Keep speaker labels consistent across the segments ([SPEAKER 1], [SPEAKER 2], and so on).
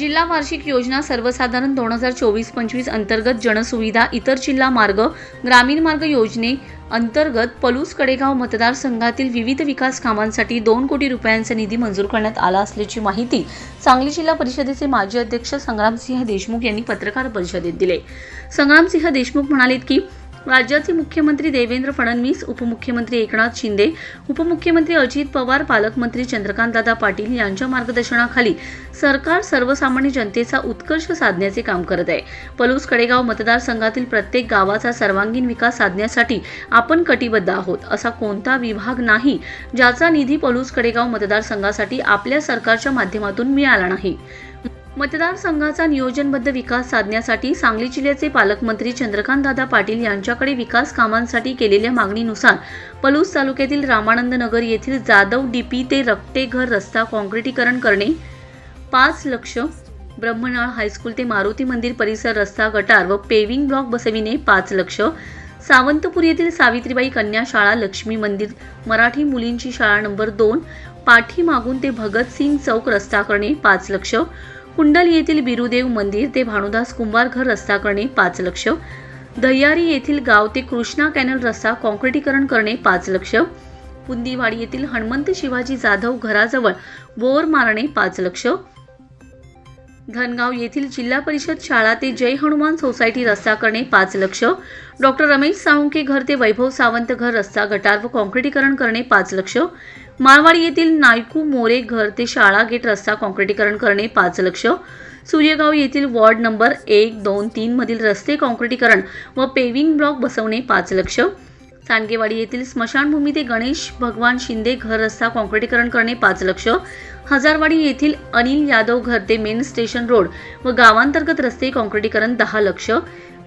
[SPEAKER 1] जिल्हा वार्षिक योजना सर्वसाधारण दोन हजार चोवीस पंचवीस अंतर्गत जनसुविधा इतर जिल्हा मार्ग ग्रामीण मार्ग योजने अंतर्गत पलूस कडेगाव मतदारसंघातील विविध विकास कामांसाठी दोन कोटी रुपयांचा निधी मंजूर करण्यात आला असल्याची माहिती सांगली जिल्हा परिषदेचे माजी अध्यक्ष संग्रामसिंह देशमुख यांनी पत्रकार परिषदेत दिले. संग्रामसिंह देशमुख म्हणालेत की राज्याचे मुख्यमंत्री देवेंद्र फडणवीस उपमुख्यमंत्री एकनाथ शिंदे उपमुख्यमंत्री अजित पवार पालकमंत्री चंद्रकांतदादा पाटील यांच्या मार्गदर्शनाखाली सरकार सर्वसामान्य जनतेचा उत्कर्ष साधण्याचे काम करत आहे. पलूस कडेगाव मतदारसंघातील प्रत्येक गावाचा सर्वांगीण विकास साधण्यासाठी आपण कटिबद्ध आहोत असा कोणता विभाग नाही ज्याचा निधी पलूस कडेगाव मतदारसंघासाठी आपल्या सरकारच्या माध्यमातून मिळाला नाही. मतदारसंघाचा नियोजनबद्ध विकास साधण्यासाठी सांगली जिल्ह्याचे पालकमंत्री चंद्रकांतदादा पाटील यांच्याकडे विकास कामांसाठी केलेल्या मागणीनुसार पलूस तालुक्यातील रामानंद नगर येथील जाधव डीपी ते रक्ते घर रस्ता काँक्रिटीकरण करणे पाच लक्ष ब्रह्मनाळ हायस्कूल ते मारुती मंदिर परिसर रस्ता गटार व पेविंग ब्लॉक बसविणे पाच लक्ष. सावंतपूर येथील सावित्रीबाई कन्या शाळा लक्ष्मी मंदिर मराठी मुलींची शाळा नंबर दोन पाठीमागून ते भगतसिंग चौक रस्ता करणे पाच लक्ष. कुंडल येथील बिरुदेव मंदिर ते भानुदास कुंभार घर रस्ता करणे पाच लक्ष. दह्यारी येथील गाव ते कृष्णा कॅनल रस्ता काँक्रिटीकरण करणे पाच लक्ष. पुंदीवाडी येथील हनुमंत शिवाजी जाधव घराजवळ बोर मारणे पाच लक्ष. धनगाव येथील जिल्हा परिषद शाळा ते जय हनुमान सोसायटी रस्ता करणे पाच लक्ष. डॉक्टर रमेश साळुंके घर ते वैभव सावंत घर रस्ता गटार व काँक्रिटीकरण करणे पाच लक्ष. मारवाडी येथील नायकू मोरे घर ते शाळा गेट रस्ता काँक्रिटीकरण करणे पाच लक्ष. सूर्यगाव येथील वॉर्ड नंबर एक दोन तीन मधील रस्ते काँक्रिटीकरण व पेविंग ब्लॉक बसवणे पाच लक्ष. सांडगेवाडी येथील स्मशानभूमी ते गणेश भगवान शिंदे घर रस्ता काँक्रिटीकरण करणे पाच लक्ष. हजारवाडी येथील अनिल यादव घर ते मेन स्टेशन रोड व गावांतर्गत रस्ते काँक्रिटीकरण दहा लक्ष.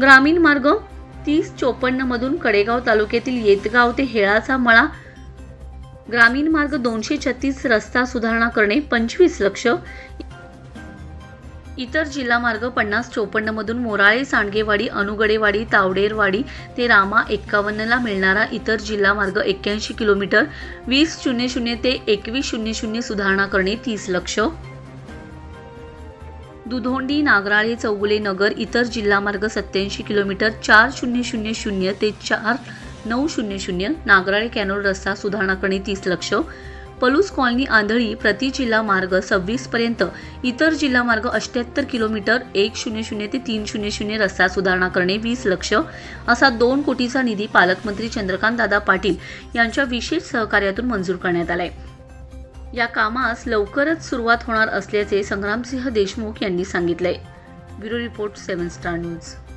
[SPEAKER 1] ग्रामीण मार्ग तीस चोपन्नमधून कडेगाव तालुक्यातील येतगाव ते हेळाचा मळा ग्रामीण मार्ग दोनशे छत्तीस रस्ता सुधारणा करणे पंचवीस लक्ष. इतर जिल्हा मार्ग पन्नास चोपन्न मधून मोराळे सांडगेवाडी अनुगडेवाडी तावडेरवाडी ते रामा एक्कावन्नला मिळणारा इतर जिल्हा मार्ग एक्क्याऐंशी किलोमीटर. वीस शून्य शून्य ते एकवीस शून्य शून्य सुधारणा करणे तीस लक्ष. दुधोंडी नागराळे चौगुले नगर इतर जिल्हा मार्ग सत्याऐंशी किलोमीटर. चार शून्य शून्य शून्य ते चार नऊ शून्य शून्य नागराळे कॅनोल रस्ता सुधारणा करणे तीस लक्ष. पलूस कॉलनी आंधळी प्रति जिल्हा मार्ग सव्वीस पर्यंत. इतर जिल्हा मार्ग अष्ट्याहत्तर किलोमीटर एक शून्य शून्य ते तीन शून्य शून्य रस्ता सुधारणा करणे वीस लक्ष. असा दोन कोटीचा निधी पालकमंत्री चंद्रकांत दादा पाटील यांच्या विशेष सहकार्यातून मंजूर करण्यात आलाय. या कामास लवकरच सुरुवात होणार असल्याचे संग्रामसिंह देशमुख यांनी सांगितले bureau report seven star news.